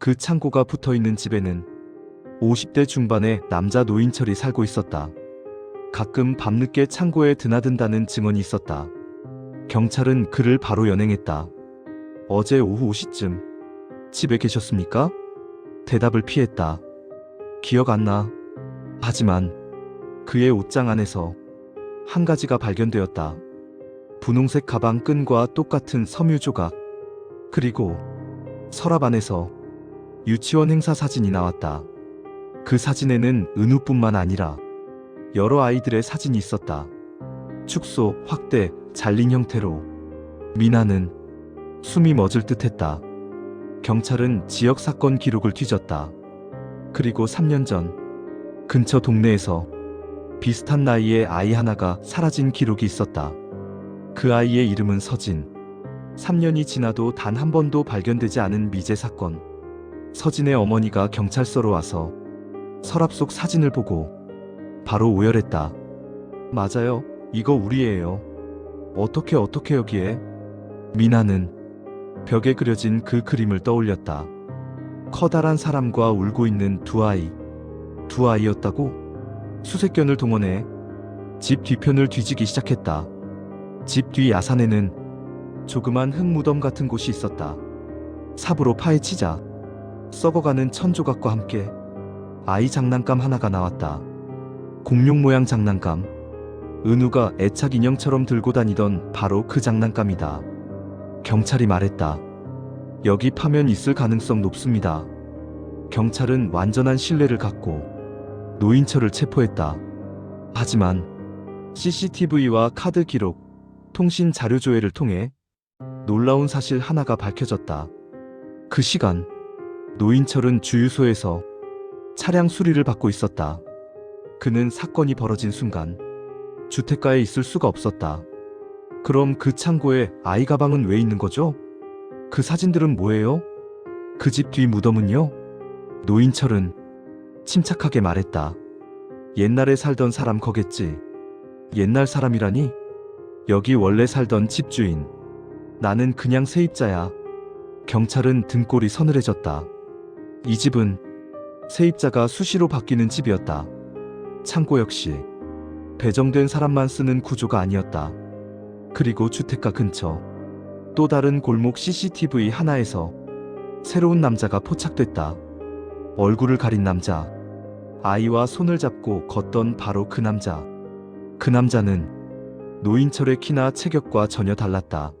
그 창고가 붙어 있는 집에는 50대 중반의 남자 노인철이 살고 있었다. 가끔 밤늦게 창고에 드나든다는 증언이 있었다. 경찰은 그를 바로 연행했다. 어제 오후 5시쯤 집에 계셨습니까? 대답을 피했다. 기억 안 나. 하지만 그의 옷장 안에서 한 가지가 발견되었다. 분홍색 가방 끈과 똑같은 섬유 조각. 그리고 서랍 안에서 유치원 행사 사진이 나왔다. 그 사진에는 은우뿐만 아니라 여러 아이들의 사진이 있었다. 축소, 확대, 잘린 형태로 미나는 숨이 멎을 듯 했다. 경찰은 지역 사건 기록을 뒤졌다. 그리고 3년 전 근처 동네에서 비슷한 나이의 아이 하나가 사라진 기록이 있었다. 그 아이의 이름은 서진. 3년이 지나도 단 한 번도 발견되지 않은 미제 사건. 서진의 어머니가 경찰서로 와서 서랍 속 사진을 보고 바로 오열했다. 맞아요. 이거 우리예요. 어떻게 어떻게 여기에? 미나는 벽에 그려진 그 그림을 떠올렸다. 커다란 사람과 울고 있는 두 아이. 두 아이였다고? 수색견을 동원해 집 뒤편을 뒤지기 시작했다. 집 뒤 야산에는 조그만 흙무덤 같은 곳이 있었다. 삽으로 파헤치자 썩어가는 천조각과 함께 아이 장난감 하나가 나왔다. 공룡 모양 장난감. 은우가 애착 인형처럼 들고 다니던 바로 그 장난감이다. 경찰이 말했다. 여기 파면 있을 가능성 높습니다. 경찰은 완전한 신뢰를 갖고 노인철을 체포했다. 하지만 CCTV와 카드 기록, 통신 자료 조회를 통해 놀라운 사실 하나가 밝혀졌다. 그 시간 노인철은 주유소에서 차량 수리를 받고 있었다. 그는 사건이 벌어진 순간 주택가에 있을 수가 없었다. 그럼 그 창고에 아이 가방은 왜 있는 거죠? 그 사진들은 뭐예요? 그 집 뒤 무덤은요? 노인철은 침착하게 말했다. 옛날에 살던 사람 거겠지. 옛날 사람이라니? 여기 원래 살던 집주인. 나는 그냥 세입자야. 경찰은 등골이 서늘해졌다. 이 집은 세입자가 수시로 바뀌는 집이었다. 창고 역시 배정된 사람만 쓰는 구조가 아니었다. 그리고 주택가 근처 또 다른 골목 CCTV 하나에서 새로운 남자가 포착됐다. 얼굴을 가린 남자. 아이와 손을 잡고 걷던 바로 그 남자. 그 남자는 노인철의 키나 체격과 전혀 달랐다.